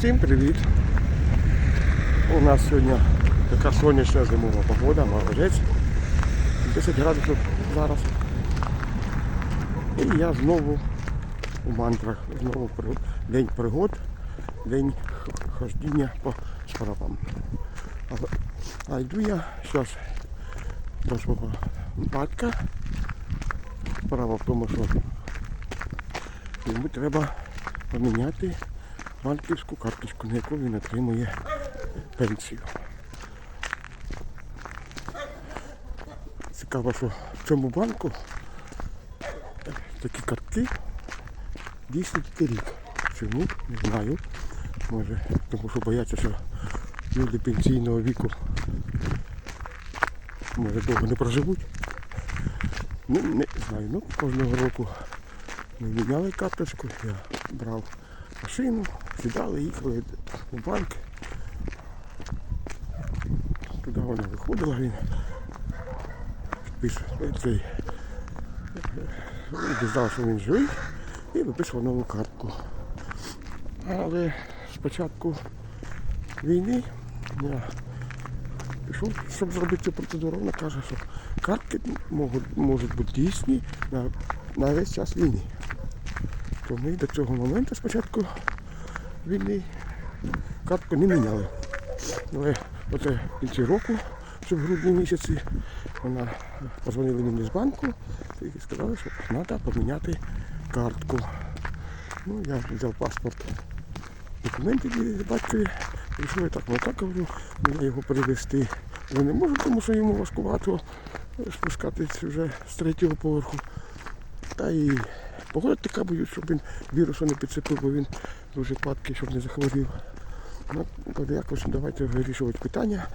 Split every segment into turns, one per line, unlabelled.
Всім привіт! У нас сьогодні така сонячна зимова погода, морозець. 10 градусів зараз. І я знову у мантрах, знову день пригод, день хождіння по. А, а йду я зараз до свого батька. Справа в тому, що йому треба поміняти банківську карточку, на яку він отримує пенсію. Цікаво, що в цьому банку такі картки дійсно тільки рік. Чому? Не знаю. Може, тому що бояться, що люди пенсійного віку може довго не проживуть. Ну, не знаю. Ну, кожного року ми міняли карточку, я брав машину, сідали, їхали у банк. Туди вона виходила, він підписував цей, дізнав, що він живий, і виписував нову картку. Але спочатку війни я пішов, щоб зробити цю процедуру, вона каже, що картки можуть, можуть бути дійсні на, на весь час війни. То ми до цього моменту спочатку війни картку не міняли. Але оце в кінці року, що в грудні місяці, вона позвонила мені з банку і сказали, що треба поміняти картку. Ну, я взяв паспорт, документи для батькові, прийшов я так, ну так говорю, мені його перевезти. Я не можу, тому що йому важкувато спускатись вже з третього поверху. Та і погода така боюсь, щоб він вірусу не підцепив, бо він дуже падкий, щоб не захворів. Ну, якось давайте вирішувати питання.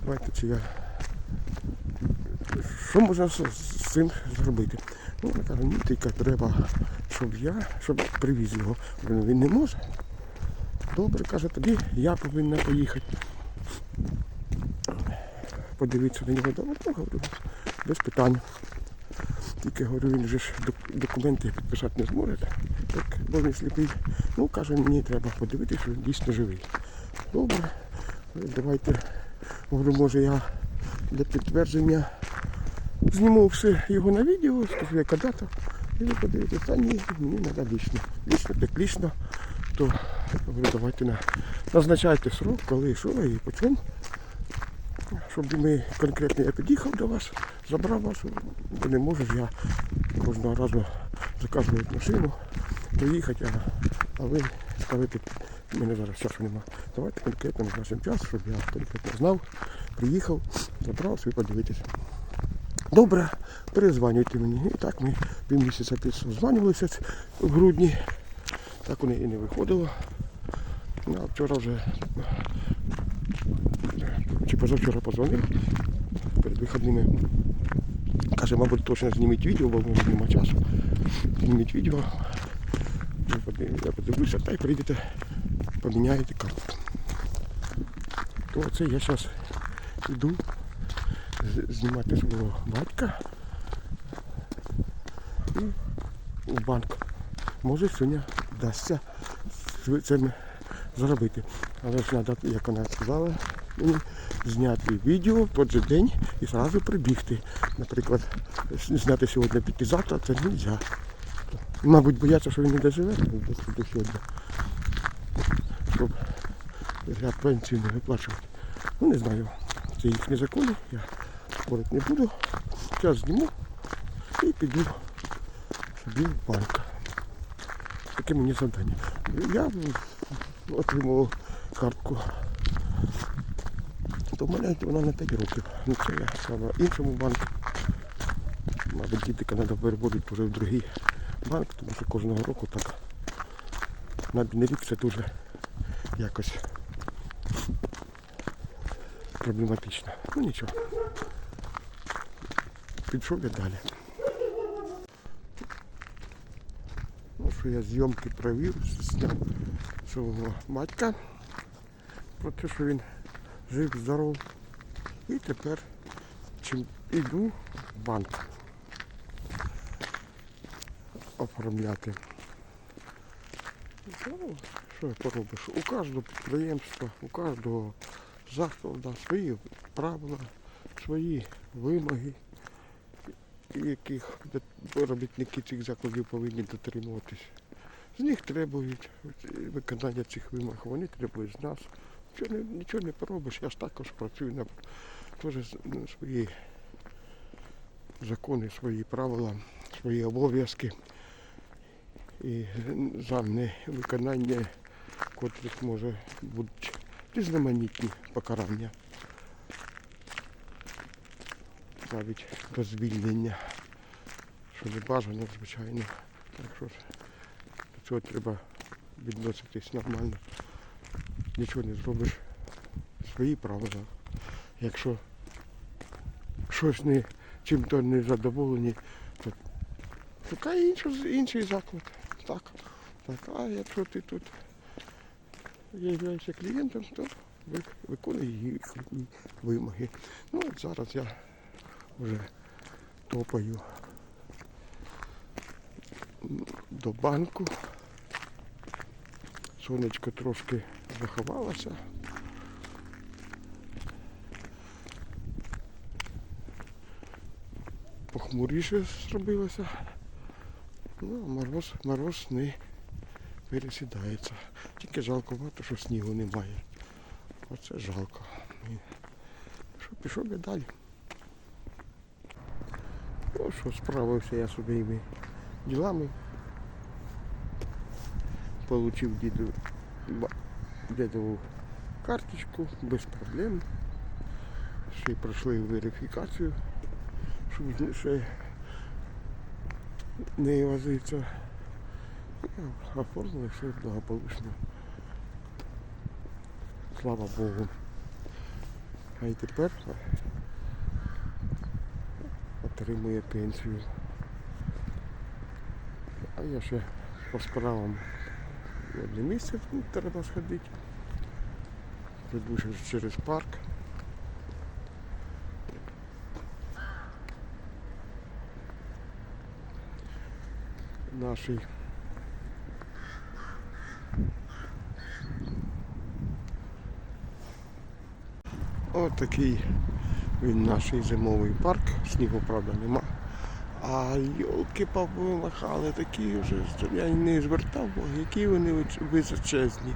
Давайте чи я. Що можна з, цим зробити? Ну, вона каже, ну тільки треба, щоб я, щоб привіз його. «Ну, він не може. Добре, каже, тоді я повинна поїхати. Подивитися на нього ну, говорю, без питань. Тільки говорю, він же ж документи підписати не зможе, так, бо він сліпий. Ну, каже, мені треба подивитися, що він дійсно живий. Добре, давайте, говорю, може я для підтвердження зніму все його на відео, скажу, яка дата. І ви подивитесь, та ні, мені треба лічно. Лічно, так лічно, то говорю, давайте на, назначайте срок, коли, що і по чому. Щоб ми конкретно я під'їхав до вас, забрав вас, бо не можу я кожного разу заказувати машину, приїхати, а, ви ставите, в мене зараз часу нема. Давайте конкретно назначимо час, щоб я конкретно знав, приїхав, забрав, ви подивитися. Добре, перезванюйте мені. І так ми півмісяця підзванювалися в грудні. Так вони і не виходило. Ну, а вчора вже чи позавчора позвонив перед вихідними. Каже, мабуть, точно зніміть відео, бо немає часу. Зніміть відео. Я подивлюся, та й прийдете, поміняєте карту. То це я зараз йду знімати свого батька і в банк. Може сьогодні вдасться з- це м- Але ж треба, як вона сказала, зняти відео в той же день і одразу прибігти. Наприклад, зняти сьогодні піти завтра, це не можна. Мабуть, бояться, що він не доживе. Щоб я пенсію не виплачувати. Ну не знаю. Це їхні закони, я спорити не буду. Зараз зніму і піду собі в банк. Таке мені завдання. Я отримав картку. То в мене вона на 5 років. Ну це я саме іншому банку. Мабуть, діти треба переводити вже в другий банк, тому що кожного року так на один рік це дуже якось проблематично. Ну нічого. Пішов я далі. Ну, що я зйомки провів, зняв свого батька про те, що він жив, здоров. І тепер чим іду в банк оформляти Ну, що поробиш? У кожного підприємства, у кожного закладу свої правила, свої вимоги, яких робітники цих закладів повинні дотримуватись. З них требують виконання цих вимог, вони требують з нас. Нічого не, нічого не поробиш, я ж також працюю на теж свої закони, свої правила, свої обов'язки. І за невиконання котрих може бути різноманітні покарання. Навіть до звільнення, що не бажано, звичайно. Так що ж, до цього треба відноситись нормально. Нічого не зробиш. Свої правила. Якщо щось не чим-то не задоволені, то шукай інший, інший заклад. Так. Так, а якщо ти тут являєшся клієнтом, то ви- виконуй їх вимоги. Ну от зараз я вже топаю до банку. Сонечко трошки заховалося. Похмуріше зробилося. Ну, мороз, мороз не пересідається. Тільки жалкувато, що снігу немає. Оце жалко. Що, пішов я далі. Ну що, справився я своїми ділами. Получив діду дідову карточку без проблем. Ще й пройшли верифікацію, щоб ще не возиться. І Оформили все благополучно. Слава Богу. А й тепер отримує пенсію. А я ще по справам одне місце ну, треба сходити. Ще через парк. Нашій Ось такий він наш зимовий парк, снігу, правда, нема. А йолки повимахали, такі вже, я не звертав, увагу, які вони височезні.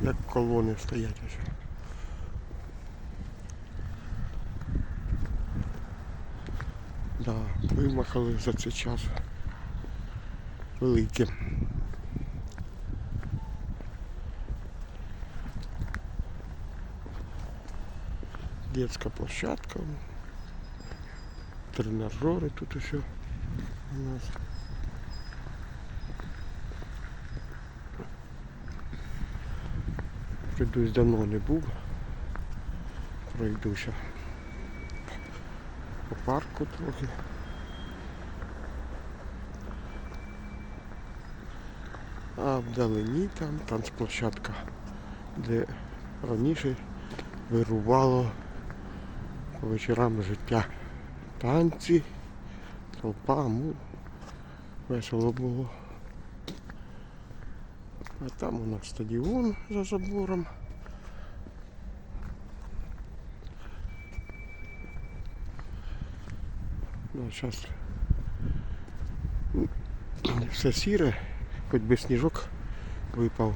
Як колони стоять ось. Да, вимахали за цей час. Великі. Детская площадка. Тренажеры тут еще у нас. Прийдусь давно не був. Пройдуся по парку трохи. А вдалині там танцплощадка, де раніше вирувало по вечорам життя. Танці, толпа, ну, весело було. А там у нас стадіон за забором. Ну, зараз все сіре, хоч би сніжок випав.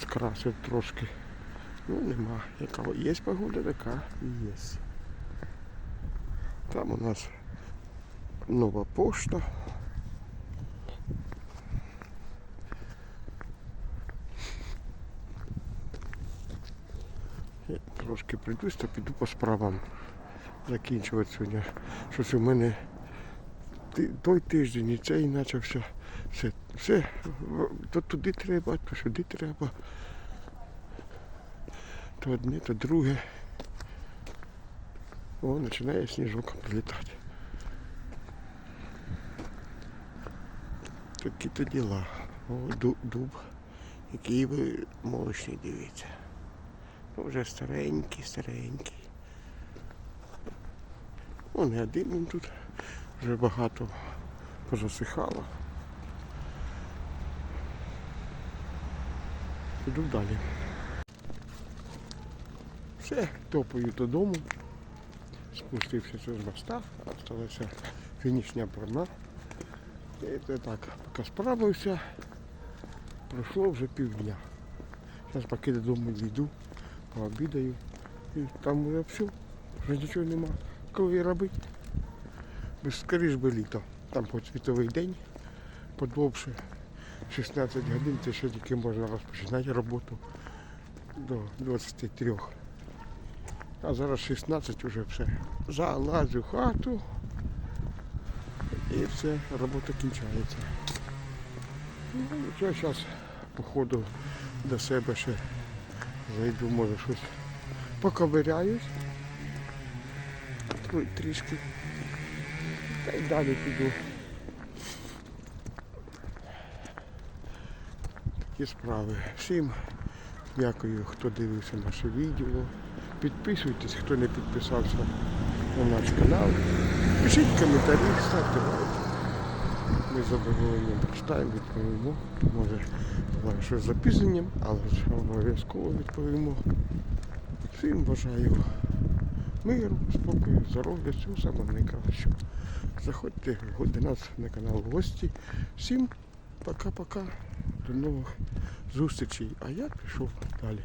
Скрасив трошки. Ну нема. Яка є погода, така і є. Там у нас нова пошта. Я трошки прийдусь, то піду по справам. Закінчувати сьогодні. Щось у мене той тиждень і цей почався. Все, все, то туди треба, то сюди треба. То одне, то друге. О, починає сніжок прилітати. Такі то діла. О, ду- дуб. Який ви молочний дивіться. Ну, вже старенький, старенький. О, не один він тут. Вже багато позасихало. Іду далі. Все, топаю додому. Спустився з моста, залишилася фінішня брана. І так, поки справився, пройшло вже півдня. Зараз поки додому дійду, пообідаю. І там вже все, вже нічого нема. Коли робити? Бо ж скоріш би літо. Там по світовий день подовше. 16 годин це ще тільки можна розпочинати роботу до 23. А зараз 16 вже все. Залазю в хату і все, робота кінчається. Ну, нічого, зараз походу до себе ще зайду, може щось поковиряюсь. Трішки. Та й далі піду. Такі справи. Всім дякую, хто дивився наше відео. Підписуйтесь, хто не підписався на наш канал. Пишіть коментарі, ставте лайки. Ми з задоволенням прочитаємо, відповімо. Може, що з запізненням, але ж обов'язково відповімо. Всім бажаю миру, спокою, здоров'я, всього самого найкращого. Заходьте до нас на канал гості. Всім пока-пока. До нових зустрічей. А я пішов далі.